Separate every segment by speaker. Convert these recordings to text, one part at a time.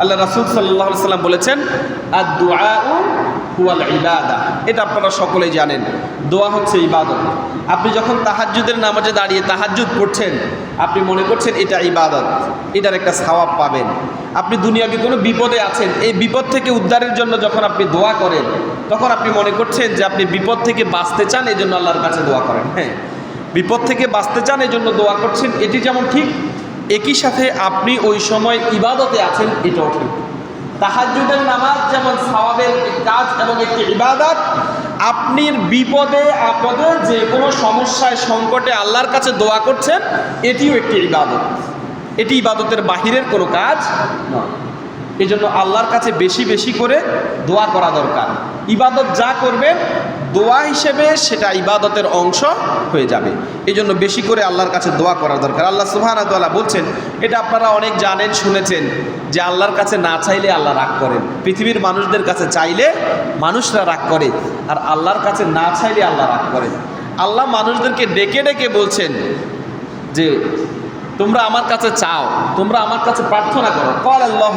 Speaker 1: আল্লাহ রাসুল সাল্লাহ সাল্লাম বলেছেন আর দোয়া হুয়াল ইবাদা। এটা আপনারা সকলেই জানেন। দোয়া হচ্ছে ইবাদত। আপনি যখন তাহাজ্জুদের নামাজে দাঁড়িয়ে তাহাজ্জুদ পড়ছেন, আপনি মনে করছেন এটা ইবাদত, এটার একটা সওয়াব পাবেন। আপনি দুনিয়াবি কোনো বিপদে আছেন, এই বিপদ থেকে উদ্ধারের জন্য যখন আপনি দোয়া করেন, তখন আপনি মনে করছেন যে আপনি বিপদ থেকে বাঁচতে চান এই জন্য আল্লাহর কাছে দোয়া করেন। হ্যাঁ বিপদ থেকে বাঁচতে চান এই জন্য দোয়া করছেন, এটি যেমন ঠিক একই সাথে আপনি ওই সময় ইবাদতে আছেন, এটাও ঠিক। তাহাজ্জুদের নামাজ যেমন সওয়াবের কাজ এবং একটি ইবাদত আপনি বিপদে, আপদে যে কোনো সমস্যায়, সংকটে আল্লাহর কাছে দোয়া করছেন, এটিও একটি ইবাদত। এটি ইবাদতের বাহিরের কোনো কাজ নয়। এই জন্য আল্লাহর কাছে বেশি বেশি করে দোয়া করা দরকার। ইবাদত যা করবেন দোয়া হিসেবে সেটা ইবাদতের অংশ হয়ে যাবে। এই জন্য বেশি করে আল্লাহর কাছে দোয়া করা দরকার। আল্লাহ সুহানাতলা বলছেন, এটা আপনারা অনেক জানেন, শুনেছেন যে আল্লাহর কাছে না চাইলে আল্লাহ রাগ করেন। পৃথিবীর মানুষদের কাছে চাইলে মানুষরা রাগ করে, আর আল্লাহর কাছে না চাইলে আল্লাহ রাগ করেন আল্লাহ মানুষদেরকে ডেকে ডেকে বলছেন যে, তোমরা আমার কাছে চাও, তোমরা আমার কাছে প্রার্থনা করো। আল্লাহ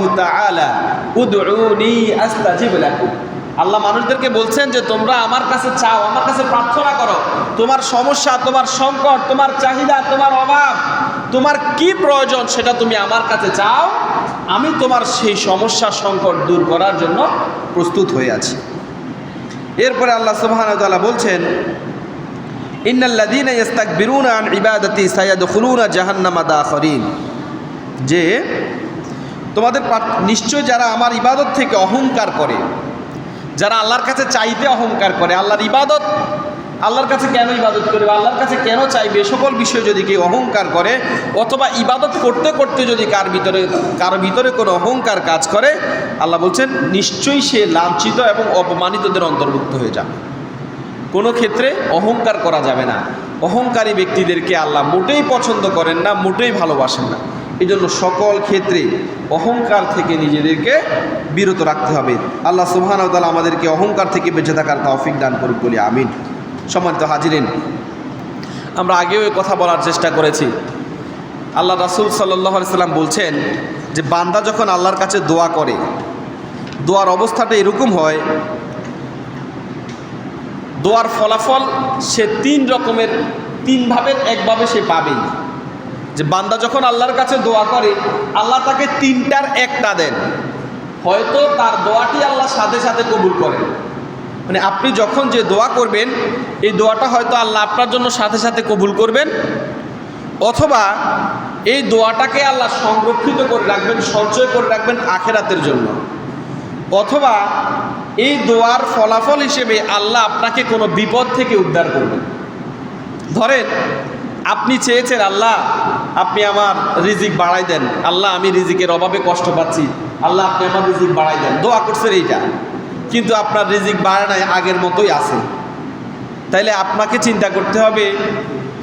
Speaker 1: আল্লাহ মানুষদেরকে বলছেন যে, তোমরা আমার কাছে চাও, আমার কাছে প্রার্থনা করো। তোমার সমস্যা, তোমার সংকট, তোমার চাহিদা, তোমার অভাব, তোমার কি প্রয়োজন সেটা তুমি আমার কাছে চাও। আমি তোমার সেই সমস্যা, সংকট দূর করার জন্য প্রস্তুত হয়ে আছি। এরপরে আল্লাহ তাআলা বলছেন, ইন্নাল্লাযীনা ইস্তাকবিরুনা আন ইবাদাতি সায়াদখুলুনা জাহান্নামা দাখিরিন। যে, তোমাদের নিশ্চয় যারা আমার ইবাদত থেকে অহংকার করে যারা আল্লাহর কাছে চাইতে অহংকার করে, আল্লাহর ইবাদত, আল্লাহর কাছে কেন ইবাদত করবে আল্লাহর কাছে কেন চাইবে সকল বিষয়ে যদি কেউ অহংকার করে, অথবা ইবাদত করতে করতে যদি কার ভিতরে কার ভিতরে কোনো অহংকার কাজ করে, আল্লাহ বলছেন, নিশ্চয়ই সে লাঞ্ছিত এবং অপমানিতদের অন্তর্ভুক্ত হয়ে যাবে। কোনো ক্ষেত্রে অহংকার করা যাবে না। অহংকারী ব্যক্তিদেরকে আল্লাহ মোটেই পছন্দ করেন না, মোটেই ভালোবাসেন না। এই জন্য সকল ক্ষেত্রে অহংকার থেকে নিজেদেরকে বিরত রাখতে হবে। আল্লাহ সুবহানাহু আমাদেরকে অহংকার থেকে বেঁচে থাকার তৌফিক দান করুক বলি আমিন। সম্মানিত হাজিরেন, আমরা আগেও কথা বলার চেষ্টা করেছি। আল্লাহ রাসূল সাল্লাম বলছেন যে, বান্দা যখন আল্লাহর কাছে দোয়া করে, দোয়ার অবস্থাটা এরকম হয়, দোয়ার ফলাফল সে তিন রকমের, তিন ভাবের একভাবে সে পাবেই। যে বান্দা যখন আল্লাহর কাছে দোয়া করে, আল্লাহ তাকে তিনটার একটা দেন। হয়তো তার দোয়াটি আল্লাহ সাথে সাথে কবুল করেন। মানে আপনি যখন যে দোয়া করবেন, এই দোয়াটা হয়তো আল্লাহ আপনার জন্য সাথে সাথে কবুল করবেন, অথবা এই দোয়াটাকে আল্লাহ সংরক্ষিত করে রাখবেন, সঞ্চয় করে রাখবেন আখেরাতের জন্য। অথবা এই দোয়ার ফলাফল হিসেবে আল্লাহ আপনাকে কোনো বিপদ থেকে উদ্ধার করবেন। ধরেন আপনি চেয়েছেন, আল্লাহ, আপনি আমার রিজিক বাড়াই দেন। আল্লাহ, আমি রিজিকের অভাবে কষ্ট পাচ্ছি। আল্লাহ, আপনি আমার রিজিক বাড়াই দেন। দোয়া করছেন এইটা। কিন্তু আপনার রিজিক বাড়ে নাই, আগের মতোই আছে। তাইলে আপনাকে চিন্তা করতে হবে,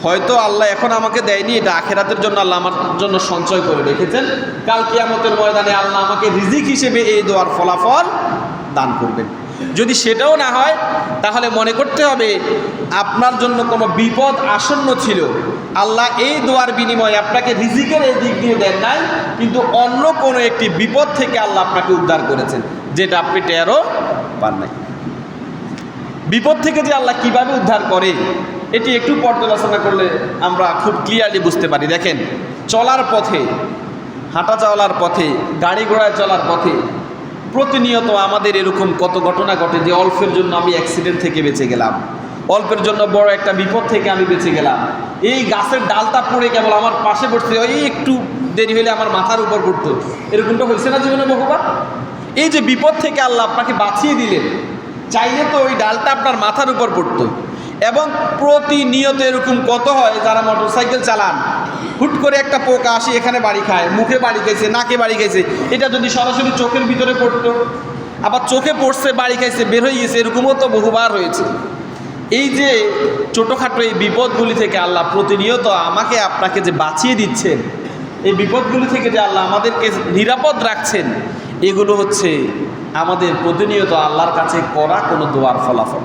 Speaker 1: হয়তো আল্লাহ এখন আমাকে দেয়নি, এটা আখেরাতের জন্য আল্লাহ আমার জন্য সঞ্চয় করে রেখেছেন। কাল কিয়ামতের ময়দানে আল্লাহ আমাকে রিজিক হিসেবে এই দোয়ার ফলাফল দান করবেন। যদি সেটাও না হয়, তাহলে মনে করতে হবে, আপনার জন্য কোনো বিপদ আসন্ন ছিল। আল্লাহ এই দোয়ার বিনিময়ে আপনাকে রিজিকের এই দিক দিয়ে দেন নাই, কিন্তু অন্য কোনো একটি বিপদ থেকে আল্লাহ আপনাকে উদ্ধার করেছেন, যেটা আপনি টেরও পান নাই। বিপদ থেকে যে আল্লাহ কীভাবে উদ্ধার করে, এটি একটু পর্যালোচনা করলে আমরা খুব ক্লিয়ারলি বুঝতে পারি। দেখেন, চলার পথে, হাঁটা চলার পথে, গাড়ি ঘোড়ায় চলার পথে প্রতিনিয়ত আমাদের এরকম কত ঘটনা ঘটে যে অল্পের জন্য আমি অ্যাক্সিডেন্ট থেকে বেঁচে গেলাম। অল্পের জন্য বড় একটা বিপদ থেকে আমি বেঁচে গেলাম। এই গাছের ডালটা পড়ে কেবল আমার পাশে পড়ছে ওই একটু দেরি হলে আমার মাথার উপর পড়তো এরকমটা হয়েছে না জীবনে বহুবার? এই যে বিপদ থেকে আল্লাহ আপনাকে বাঁচিয়ে দিলেন, চাইলে তো ওই ডালটা আপনার মাথার উপর পড়তো। এবং প্রতিনিয়ত এরকম কত হয়, যারা মোটরসাইকেল চালান, হুট করে একটা পোকা আসি, এখানে বাড়ি খায়, মুখে বাড়ি খাইছে, নাকে বাড়ি খাইছে, এটা যদি সরাসরি চোখের ভিতরে পড়তো, আবার চোখে পড়ছে, বাড়ি খাইছে, বের হয়ে গেছে, এরকমও তো বহুবার হয়েছে। এই যে ছোটোখাটো এই বিপদগুলি থেকে আল্লাহ প্রতিনিয়ত আমাকে আপনাকে যে বাঁচিয়ে দিচ্ছেন, এই বিপদগুলি থেকে যে আল্লাহ আমাদেরকে নিরাপদ রাখছেন, এগুলো হচ্ছে আমাদের প্রতিনিয়ত আল্লাহর কাছে করা কোনো দোয়ার ফলাফল।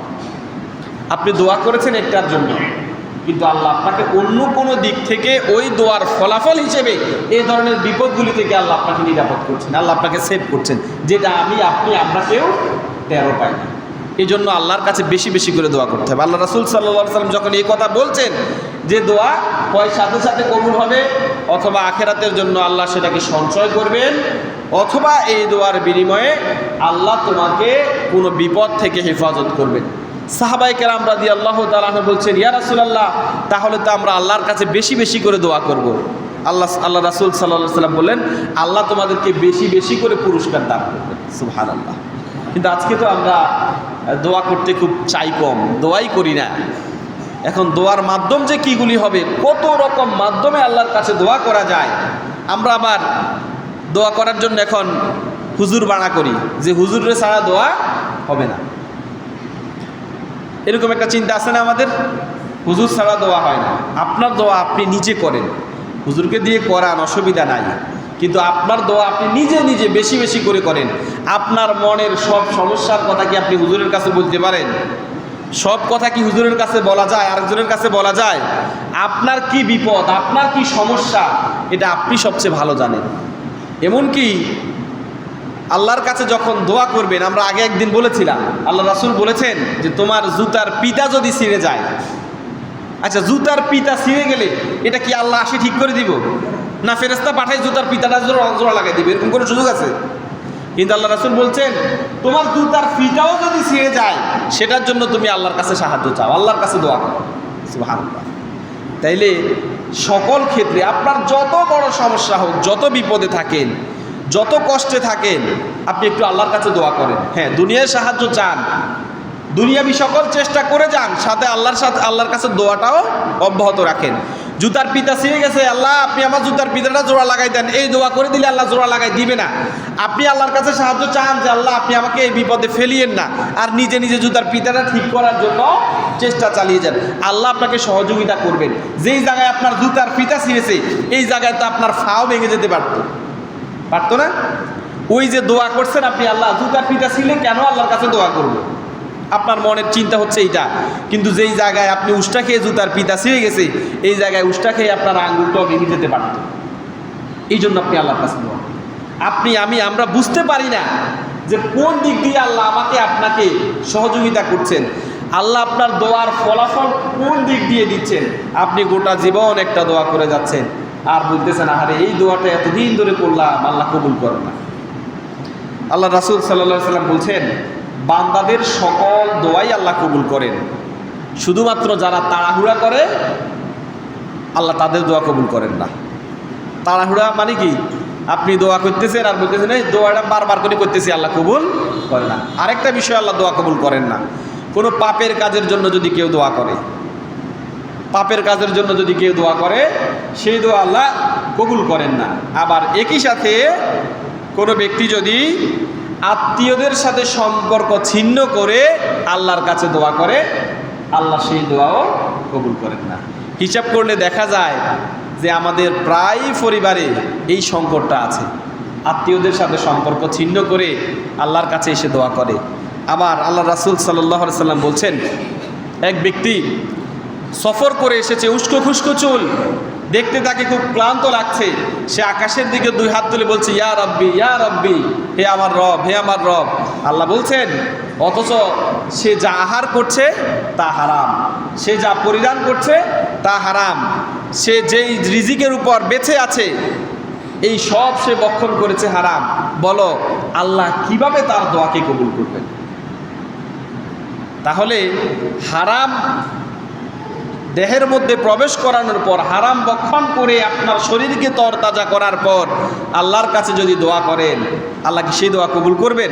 Speaker 1: আপনি দোয়া করেছেন একটার জন্য, কিন্তু আল্লাহ আপনাকে অন্য কোনো দিক থেকে ওই দোয়ার ফলাফল হিসেবে এই ধরনের বিপদগুলি থেকে আল্লাহ আপনাকে নিরাপদ করছেন, আল্লাহ আপনাকে সেভ করছেন, যেটা আমি, আপনি কেউ টেরো পাই না। এই জন্য আল্লাহর কাছে বেশি বেশি করে দোয়া করতে হবে। আল্লাহ রাসুল সাল্লাহ সাল্লাম যখন এই কথা বলছেন যে দোয়া হয় সাথে সাথে কবুল হবে, অথবা আখেরাতের জন্য আল্লাহ সেটাকে সঞ্চয় করবেন, অথবা এই দোয়ার বিনিময়ে আল্লাহ তোমাকে কোনো বিপদ থেকে হেফাজত করবেন। সাহাবাই কেরাম রাদি আল্লাহ তালাহ বলছেন, ইয়া রাসুলাল্লাহ, তাহলে তো আমরা আল্লাহর কাছে বেশি বেশি করে দোয়া করব। আল্লাহ আল্লাহ রাসুল সাল্লাহ সাল্লাম বললেন, আল্লাহ তোমাদেরকে বেশি বেশি করে পুরস্কার দান করবেন। সুহান আল্লাহ কিন্তু আজকে তো আমরা দোয়া করতে খুব চাই কম, দোয়াই করি না। এখন দোয়ার মাধ্যম যে কীগুলি হবে, কত রকম মাধ্যমে আল্লাহর কাছে দোয়া করা যায়, আমরা আবার দোয়া করার জন্য এখন হুজুর বাড়া করি, যে হুজুরে ছাড়া দোয়া হবে না। এরকম একটা চিন্তা আছে না আমাদের? হুজুর ছাড়া দোয়া হয় না। আপনার দোয়া আপনি নিজে করেন। হুজুরকে দিয়ে করান, অসুবিধা নাই। কিন্তু আপনার দোয়া আপনি নিজে নিজে বেশি বেশি করে করেন। আপনার মনের সব সমস্যার কথা কি আপনি হুজুরের কাছে বলতে পারেন? সব কথা কি হুজুরের কাছে বলা যায়, আরেকজনের কাছে বলা যায়? আপনার কি বিপদ, আপনার কি সমস্যা, এটা আপনি সবচেয়ে ভালো জানেন। এমনকি আল্লাহর কাছে যখন দোয়া করবেন, আমরা আগে একদিন বলেছিলাম, আল্লাহ রাসুল বলেছেন যে তোমার জুতার পিতা যদি ছিঁড়ে যায় আচ্ছা জুতার পিতা ছিঁড়ে গেলে এটা কি আল্লাহ আসে ঠিক করে দিব? না ফেরেস্তা পাঠাই জুতার পিতাটা জোড়া লাগাই দিবে? এরকম কোনো সুযোগ আছে? কিন্তু আল্লাহ রাসুল বলছেন, তোমার জুতার ফিটাও যদি ছিঁড়ে যায়, সেটার জন্য তুমি আল্লাহর কাছে সাহায্য চাও, আল্লাহর কাছে দোয়া করো। তাইলে সকল ক্ষেত্রে আপনার যত বড় সমস্যা হোক, যত বিপদে থাকেন, যত কষ্টে থাকেন, আপনি একটু আল্লাহর কাছে দোয়া করেন। হ্যাঁ দুনিয়ায় সাহায্য চান, দুনিয়াবি সকল চেষ্টা করে যান, সাথে আল্লাহর সাথে, আল্লাহর কাছে দোয়াটাও অব্যাহত রাখেন। জুতার পিতা ছিঁড়ে গেছে, আল্লাহ, আপনি আমার জুতার পিতাটা জোড়া লাগাই দেন। এই দোয়া করে দিলে আল্লাহ জোড়া লাগাই দিবে না। আপনি আল্লাহর কাছে সাহায্য চান যে, আল্লাহ, আপনি আমাকে এই বিপদে ফেলিয়েন না। আর নিজে নিজে জুতার পিতাটা ঠিক করার জন্য চেষ্টা চালিয়ে যান। আল্লাহ আপনাকে সহযোগিতা করবেন। যেই জায়গায় আপনার জুতার পিতা ছিঁড়েছে, এই জায়গায় তো আপনার ফাও ভেঙে যেতে পারতো। পারতো না? ওই যে দোয়া করছেন আপনি, আল্লাহ, জুতার পিতা ছিলেন কেন আল্লাহর কাছে দোয়া করব? আপনার মনের চিন্তা হচ্ছে এইটা। কিন্তু যেই জায়গায় আপনি উষ্টা খেয়ে জুতার পিতা ছিঁড়ে গেছে, এই জায়গায় উষ্টা খেয়ে আপনার আঙ্গুলটাও ভেঙে যেতে পারত? এই জন্য আপনি আল্লাহর কাছে দোয়া। আপনি, আমি, আমরা বুঝতে পারি না যে কোন দিক দিয়ে আল্লাহ আমাকে, আপনাকে সহযোগিতা করছেন। আল্লাহ আপনার দোয়ার ফলাফল কোন দিক দিয়ে দিচ্ছেন? আপনি গোটা জীবন একটা দোয়া করে যাচ্ছেন। আর বলতেছেন, আহারে, এই দোয়াটা এতদিন ধরে করলাম, আল্লাহ কবুল করে না। আল্লাহ রাসুল সাল্লাহ সাল্লাম বলছেন বান্দাদের সকল দোয়াই আল্লাহ কবুল করেন। শুধুমাত্র যারা তাড়াহুড়া করে, আল্লাহ তাদের দোয়া কবুল করেন না। তাড়াহুড়া মানে কি? আপনি দোয়া করতেছেন আর বলতেছেন, এই দোয়াটা বারবার করে করতেছি, আল্লাহ কবুল করে না। আরেকটা বিষয় আল্লাহ দোয়া কবুল করেন না। কোনো পাপের কাজের জন্য যদি কেউ দোয়া করে, পাপের কাজের জন্য যদি কেউ দোয়া করে, সেই দোয়া আল্লাহ কবুল করেন না। আবার একই সাথে কোনো ব্যক্তি যদি আত্মীয়দের সাথে সম্পর্ক ছিন্ন করে আল্লাহর কাছে দোয়া করে, আল্লাহ সেই দোয়াও কবুল করেন না। হিসাব করলে দেখা যায় যে আমাদের প্রায় পরিবারে এই সংকটটা আছে। আত্মীয়দের সাথে সম্পর্ক ছিন্ন করে আল্লাহর কাছে এসে দোয়া করে। আবার আল্লাহ রাসুল সাল্লাহ সাল্লাম বলছেন, এক ব্যক্তি সফর করে এসেছে, উস্কো খুস্কো চুল। দেখতে তাকে খুব ক্লান্ত লাগছে। সে আকাশের দিকে দুই হাত তুলে বলছে, ইয়া রব্বি ইয়া রব্বি, হে আমার রব, হে আমার রব। আল্লাহ বলছেন, অথচ সে যা আহার করছে তা হারাম। সে যা পরিধান করছে তা হারাম। সে যেই রিজিকের উপর বেঁচে আছে, এই সব সে বক্ষণ করেছে হারাম। বলো, আল্লাহ কীভাবে তার দোয়াকে কবুল করবেন? তাহলে হারাম দেহের মধ্যে প্রবেশ করানোর পর হারাম বক্ষণ করে আপনার শরীরকে তরতাজা করার পর আল্লাহর কাছে যদি দোয়া করেন, আল্লাহ কি সেই দোয়া কবুল করবেন?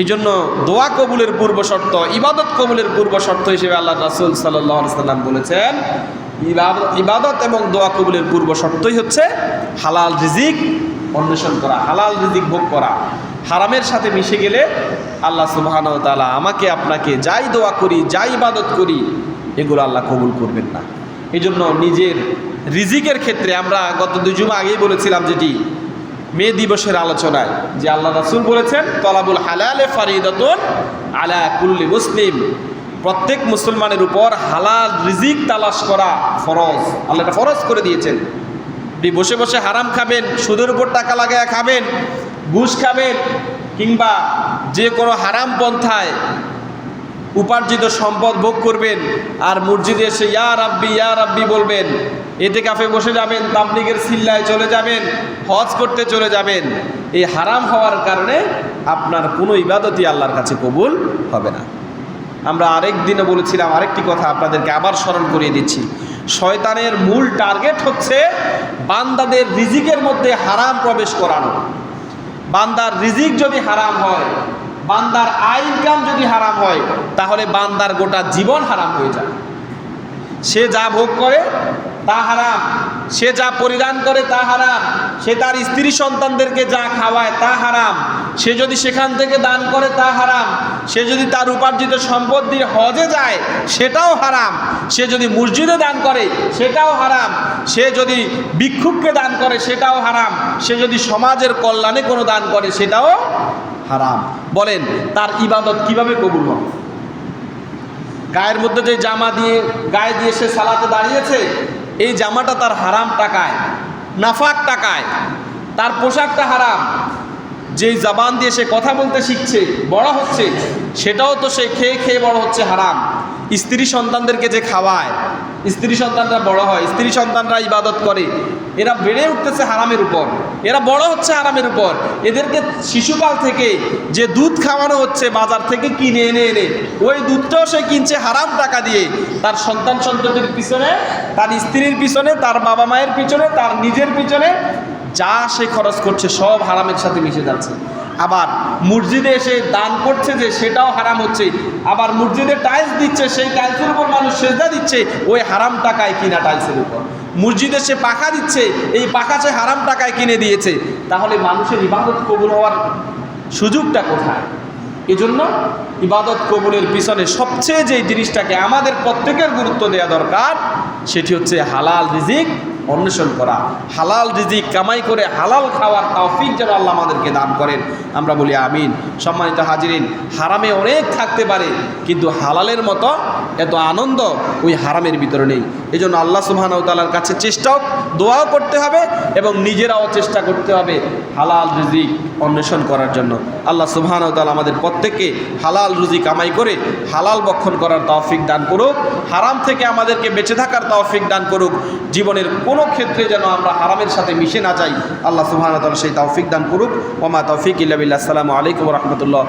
Speaker 1: এই জন্য দোয়া কবুলের পূর্ব শর্ত, ইবাদত কবুলের পূর্ব শর্ত হিসেবে আল্লাহ রাসুল সাল্লাম বলেছেন ইবাদত এবং দোয়া কবুলের পূর্ব শর্তই হচ্ছে হালাল রিজিক অন্বেষণ করা, হালাল রিজিক ভোগ করা। হারামের সাথে মিশে গেলে আল্লাহ সুবাহান তালা আমাকে, আপনাকে যাই দোয়া করি, যাই ইবাদত করি এগুলো আল্লাহ কবুল করবেন না। এই জন্য নিজের রিজিকের ক্ষেত্রে আমরা গত দুই জুমা আগেই বলেছিলাম যেটি মে দিবসের আলোচনায় যে আল্লাহ রাসুল বলেছেন, তলাবুল হালালে ফারিদাতুন আলা কুল্লি মুসলিম। প্রত্যেক মুসলমানের উপর হালাল রিজিক তালাশ করা ফরজ। আল্লাহ এটা ফরজ করে দিয়েছেন। আপনি বসে বসে হারাম খাবেন, সুদের উপর টাকা লাগায় খাবেন, ঘুষ খাবেন, কিংবা যে কোনো হারাম পন্থায় উপার্জিত সম্পদ ভোগ করবেন আর মসজিদে এসে, ইয়া রাব্বি ইয়া রাব্বি বলবেন। এতে কাফে বসে যাবেন, তাবলিগের সিল্লায় চলে যাবেন, হজ করতে চলে যাবেন। এই হারাম হওয়ার কারণে আপনার কোনো ইবাদতই আল্লাহর কাছে কবুল হবে না। আমরা আরেক দিনে বলেছিলাম আরেকটি কথা আপনাদেরকে আবার স্মরণ করিয়ে দিচ্ছি। শয়তানের মূল টার্গেট হচ্ছে বান্দাদের রিজিকের মধ্যে হারাম প্রবেশ করানো। বান্দার রিজিক যদি হারাম হয় বান্দার আয় ইনকাম যদি হারাম হয়, তাহলে বান্দার গোটা জীবন হারাম হয়ে যায়। সে যা ভোগ করে, তা হারাম। সে যা পরিধান করে, তা হারাম। সে তার স্ত্রী সন্তানদেরকে যা খাওয়ায়, তা হারাম। সে যদি সেখান থেকে দান করে, তা হারাম। সে যদি তার উপার্জিত সম্পদ দিয়ে হজে যায়, সেটাও হারাম। সে যদি মসজিদে দান করে, সেটাও হারাম। সে যদি ভিক্ষুককে দান করে, সেটাও হারাম। সে যদি সমাজের কল্যাণে কোনো দান করে, সেটাও হারাম। বলেন, তার ইবাদত কীভাবে কবুল হবে? গায়ের মধ্যে যে জামা দিয়ে, গায়ে দিয়ে সে সালাতে দাঁড়িয়েছে, এই জামাটা তার হারাম টাকায়, নাফাক টাকায়। তার পোশাকটা হারাম। যেই জাবান দিয়ে সে কথা বলতে শিখছে, বড় হচ্ছে, সেটাও তো সে খেয়ে খেয়ে বড় হচ্ছে, হারাম। স্ত্রী সন্তানদেরকে যে খাওয়ায়, স্ত্রী সন্তানরা বড় হয়, স্ত্রী সন্তানরা ইবাদত করে, এরা বেড়ে উঠতেছে হারামের উপর। এরা বড় হচ্ছে আরামের উপর। এদেরকে শিশুকাল থেকে যে দুধ খাওয়ানো হচ্ছে বাজার থেকে কিনে এনে এনে, ওই দুধটাও সে কিনছে হারাম টাকা দিয়ে। তার সন্তান সন্ততির পিছনে, তার স্ত্রীর পিছনে, তার বাবা মায়ের পিছনে, তার নিজের পিছনে যা সে খরচ করছে সব হারামের সাথে মিশে যাচ্ছে। আবার মসজিদে এসে দান করছে যে সেটাও হারাম হচ্ছে। আবার মসজিদে টাইলস দিচ্ছে, সেই টাইলসের উপর মানুষ সেজদা দিচ্ছে, ওই হারাম টাকায় কিনা টাইলসের উপর। মসজিদে সে পাখা দিচ্ছে, এই পাখা সে হারাম টাকায় কিনে দিয়েছে। তাহলে মানুষের ইবাদত কবুল হওয়ার সুযোগটা কোথায়? এজন্য ইবাদত কবুলের পিছনে সবচেয়ে যে জিনিসটাকে আমাদের প্রত্যেকের গুরুত্ব দেওয়া দরকার, সেটি হচ্ছে হালাল রিজিক অন্বেষণ করা। হালাল রিজিক কামাই করে হালাল খাওয়ার তৌফিক যেন আল্লাহ আমাদেরকে দান করেন। আমরা বলি আমিন। সম্মানিত হাজিরিন, হারামে অনেক থাকতে পারে, কিন্তু হালালের মতো এত আনন্দ ওই হারামের ভিতরে নেই। এই জন্য আল্লাহ সুবহানাহু তাআলার কাছে চেষ্টাও দোয়াও করতে হবে এবং নিজেরাও চেষ্টা করতে হবে হালাল রিজিক অন্বেষণ করার জন্য। আল্লাহ সুবহানাহু তাআলা আমাদের প্রত্যেককে হালাল রুজি কামাই করে হালাল বক্ষণ করার তৌফিক দান করুক, হারাম থেকে আমাদেরকে বেঁচে থাকার তৌফিক দান করুক, জীবনের কোনো ক্ষেত্রে যেন আমরা হারামের সাথে মিশে না যাই, আল্লাহ সুহান সেই তৌফিক দান করুক। ওমা তৌফিক ইল্লাবিল্লা আসসালামু আলাইকুম রহমতুল্লাহ।